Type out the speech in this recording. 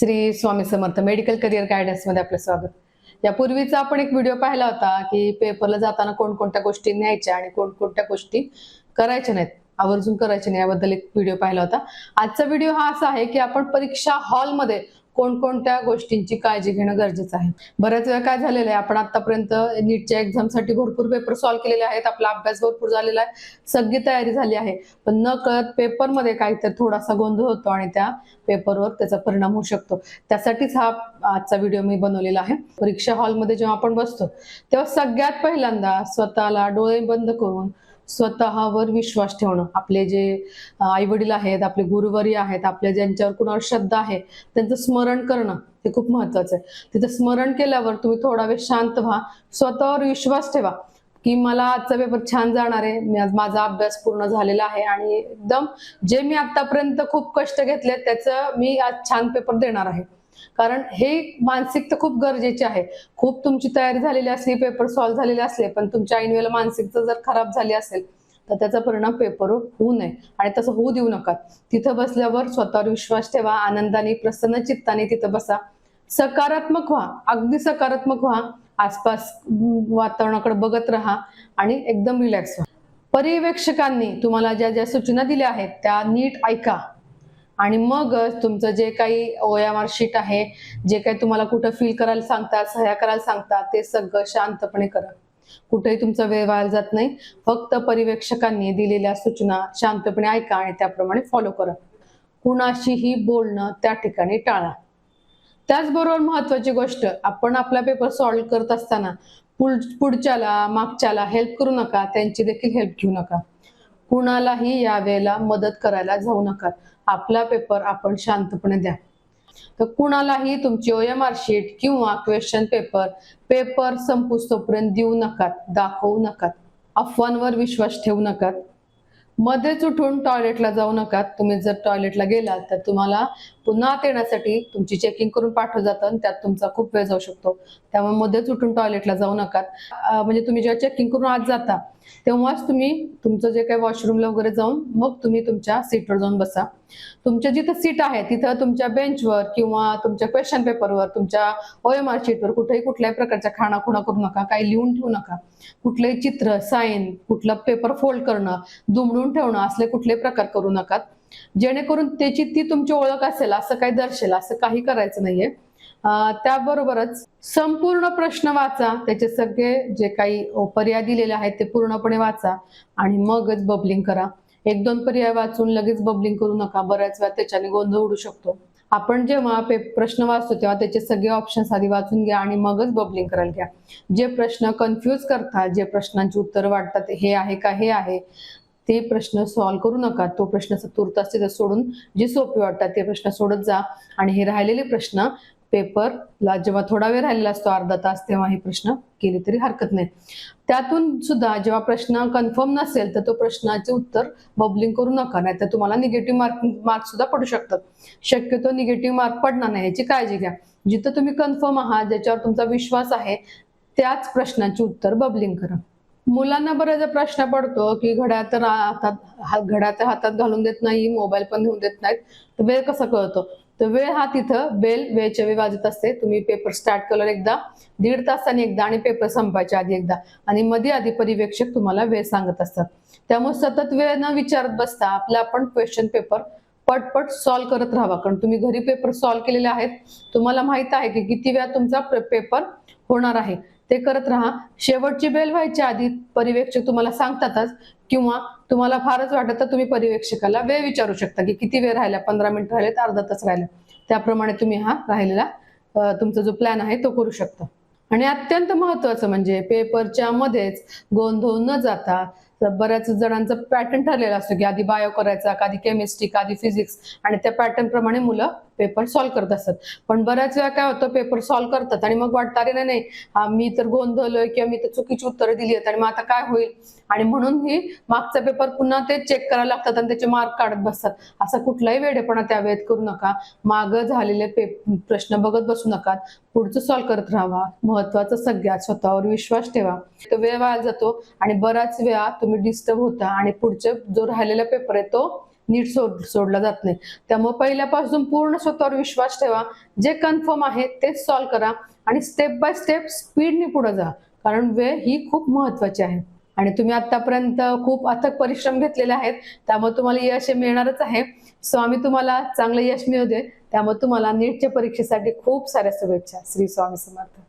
Shri Swami Samarth medical career गायडन्समध्ये आपलं स्वागत. यापूर्वीचा आपण एक व्हिडिओ पाहिला होता की पेपरला जाताना कोणकोणत्या गोष्टी न्यायच्या आणि कोणकोणत्या गोष्टी करायच्या नाहीत. आवर्जून करायच्या नाही याबद्दल एक व्हिडिओ पाहिला होता. आजचा व्हिडिओ हा असा आहे की आपण परीक्षा हॉलमध्ये कोणकोणत्या गोष्टींची काळजी घेणं गरजेचं आहे? बऱ्याच वेळा काय झालेलं आहे आपण आतापर्यंत नीटच्या एक्झामसाठी भरपूर पेपर सॉल्व्ह केलेले आहेत आपला अभ्यास भरपूर झालेला आहे सगळी तयारी झाली आहे पण न कळत पेपरमध्ये काहीतरी थोडासा गोंधळ होतो आणि त्या पेपरवर त्याचा परिणाम होऊ शकतो. त्यासाठीच हा आजचा व्हिडिओ मी बनवलेला आहे. परीक्षा हॉलमध्ये जेव्हा आपण बसतो तेव्हा सगळ्यात पहिल्यांदा स्वतःला डोळे बंद करून स्वतःवर विश्वास ठेवणं. आपले जे आई वडील आहेत आपले गुरुवरी आहेत आपल्या ज्यांच्यावर कुणावर श्रद्धा आहे त्यांचं स्मरण करणं हे खूप महत्वाचं आहे. तिथं स्मरण केल्यावर तुम्ही थोडा वेळ शांत व्हा स्वतःवर विश्वास ठेवा की मला आजचा पेपर छान जाणार आहे मी आज माझा अभ्यास पूर्ण झालेला आहे आणि एकदम जे मी आतापर्यंत खूप कष्ट घेतले त्याचं मी आज छान पेपर देणार आहे. कारण हे मानसिकता खूप गरजेचे आहे. खूप तुमची तयारी झालेली असली पेपर सॉल्व्ह झालेले असले पण तुमच्या ऐनवेळेला मानसिकता जर खराब झाली असेल तर त्याचा परिणाम पेपरवर होऊ नये. आणि तसं होऊ देऊ नका. तिथं बसल्यावर स्वतःवर विश्वास ठेवा आनंदाने प्रसन्न चित्ताने तिथं बसा. सकारात्मक व्हा. अगदी सकारात्मक व्हा. आसपास वातावरणाकडे बघत राहा आणि एकदम रिलॅक्स व्हा. पर्यवेक्षकांनी तुम्हाला ज्या ज्या सूचना दिल्या आहेत त्या नीट ऐका. आणि मग तुमचं जे काही ओएमआर शीट आहे जे काही तुम्हाला कुठं फील करायला सांगतात सह्या करायला सांगतात ते सगळं शांतपणे करा. कुठेही तुमचा वेळ वाया जात नाही. फक्त पर्यवेक्षकांनी दिलेल्या सूचना शांतपणे ऐका आणि त्याप्रमाणे फॉलो करा. कुणाशीही बोलणं त्या ठिकाणी टाळा. त्याचबरोबर महत्वाची गोष्ट आपण आपला पेपर सॉल्व्ह करत असताना पुढ- पुढच्याला मागच्याला हेल्प करू नका त्यांची देखील हेल्प घेऊ नका. कुणालाही या वेळेला मदत करायला जाऊ नका. आपला पेपर आपण शांतपणे द्या. तर कुणालाही तुमची ओएमआर शीट किंवा क्वेश्चन पेपर पेपर संपूस तोपर्यंत देऊ नकात दाखवू नकात. अफवांवर विश्वास ठेवू नकात. मध्येच उठून टॉयलेटला जाऊ नका तुम्ही जर टॉयलेटला गेलात तर तुम्हाला पुन्हा आत येण्यासाठी तुमची चेकिंग करून पाठवलं जातं आणि त्यात तुमचा खूप वेळ जाऊ शकतो. त्यामुळे मध्येच उठून टॉयलेटला जाऊ नका. म्हणजे तुम्ही जेव्हा चेकिंग करून आत जाता तेव्हाच तुम्ही तुमचं जे काही वॉशरूमला वगैरे जाऊन मग तुम्ही तुमच्या सीटवर जाऊन बसा. तुमच्या जिथं सीट आहे तिथं तुमच्या बेंचवर किंवा तुमच्या क्वेश्चन पेपरवर तुमच्या ओएमआर शीटवर कुठेही कुठल्याही प्रकारच्या खाणाखुणा करू नका काही लिहून ठेवू नका. कुठलंही चित्र साईन कुठलं पेपर फोल्ड करणं दुमडून ठेवणं असले कुठलेही प्रकार करू नका. जेणेकरून त्याची ती तुमची ओळख असेल असं काही दर्शेल असं काही करायचं नाहीये. त्याबरोबरच संपूर्ण प्रश्न वाचा त्याचे सगळे जे काही पर्याय दिलेले आहेत ते पूर्णपणे वाचा आणि मगच बबलिंग करा. एक दोन पर्याय वाचून लगेच बबलिंग करू नका. बऱ्याच वेळा त्याच्याने गोंधळ उडू शकतो. आपण जेव्हा पे प्रश्न वाचतो तेव्हा त्याचे सगळे ऑप्शन्स आधी वाचून घ्या आणि मगच बबलिंग करायला घ्या. जे प्रश्न कन्फ्यूज करतात जे प्रश्नांची उत्तर वाटतात हे आहे का हे आहे. ते प्रश्न सॉल्व्ह करू नका. तो प्रश्न तुर्तास तिथे सोडून जे सोपे वाटतात ते प्रश्न सोडत जा. आणि हे राहिलेले प्रश्न पेपरला जेव्हा थोडा वेळ राहिलेला असतो अर्धा तास तेव्हा हे प्रश्न केले तरी हरकत नाही. त्यातून सुद्धा जेव्हा प्रश्न कन्फर्म नसेल तर तो प्रश्नाचे उत्तर बबलिंग करू नका. नाही तर तुम्हाला निगेटिव्ह मार्क मार्क सुद्धा पडू शकतात. शक्यतो निगेटिव्ह मार्क पडणार नाही. याची काळजी घ्या. जिथं तुम्ही कन्फर्म आहात ज्याच्यावर तुमचा विश्वास आहे त्याच प्रश्नाचे उत्तर बबलिंग करा. मुलांना बरेचदा प्रश्न पडतो की घड्याळ तर हातात हा- घड्याळ तर हातात घालून देत नाही मोबाईल पण घेऊन देत नाहीत. तर वेळ कसा कळतो? तर वेळ हा तिथं बेल वेळच्या वेळ वाजत असते. तुम्ही पेपर स्टार्ट केलं एकदा दीड तासाने एकदा आणि पेपर संपायच्या आधी एकदा. आणि मध्ये आधी परिवेक्षक तुम्हाला वेळ सांगत असतात. त्यामुळे सतत वेळ न विचारत बसता आपला आपण क्वेश्चन पेपर पटपट सॉल्व्ह करत राहावा. कारण तुम्ही घरी पेपर सॉल्व्ह केलेले आहेत. तुम्हाला माहीत आहे की किती वेळा तुमचा पेपर होणार आहे. ते करत राहा. शेवटची बेल व्हायच्या आधी परिवेक्षक तुम्हाला सांगतातच किंवा तुम्हाला फारच वाटत तर तुम्ही परिवेक्षकाला वेळ विचारू शकता की किती वेळ राहिला पंधरा मिनिट राहिले तर अर्धा तास राहिला. त्याप्रमाणे तुम्ही हा राहिलेला तुमचा जो प्लॅन आहे तो करू शकता. आणि अत्यंत महत्वाचं म्हणजे पेपरच्या मध्येच गोंधळ न जाता तर बऱ्याच जणांचा पॅटर्न ठरलेला असतो की आधी बायो करायचा कधी केमिस्ट्री कधी फिजिक्स आणि त्या पॅटर्न प्रमाणे मुलं पेपर सॉल्व्ह करत असतात. पण बऱ्याच वेळा काय होतं पेपर सॉल्व्ह करतात आणि मग वाटतं अरे नाही नाही मी तर गोंधळलोय किंवा मी तर चुकीची उत्तरं दिली आहेत आणि मग आता काय होईल? आणि म्हणून ही मागचा पेपर पुन्हा ते चेक करायला लागतात आणि त्याचे मार्क काढत बसतात. असा कुठलाही वेडेपणा त्या वेळेत करू नका. मागं झालेले पे प्रश्न बघत बसू नका. पुढचं सॉल्व्ह करत राहावा महत्वाचं सगळ्यात स्वतःवर विश्वास ठेवा. तो वेळ वाया जातो आणि बराच वेळा तुम्ही डिस्टर्ब होता आणि पुढचे जो राहिलेला पेपर आहे तो नीट सोड सोडला जात नाही. त्यामुळे पहिल्यापासून पूर्ण स्वतःवर विश्वास ठेवा. जे कन्फर्म आहे तेच सॉल्व्ह करा आणि स्टेप बाय स्टेप स्पीडने पुढे जा. कारण वेळ ही खूप महत्वाची आहे. आणि तुम्ही आतापर्यंत खूप अथक परिश्रम घेतलेले आहेत. त्यामुळे तुम्हाला यश हे मिळणारच आहे. स्वामी तुम्हाला चांगलं यश मिळू दे. त्यामुळे तुम्हाला नीटच्या परीक्षेसाठी खूप साऱ्या शुभेच्छा. श्री स्वामी समर्थ.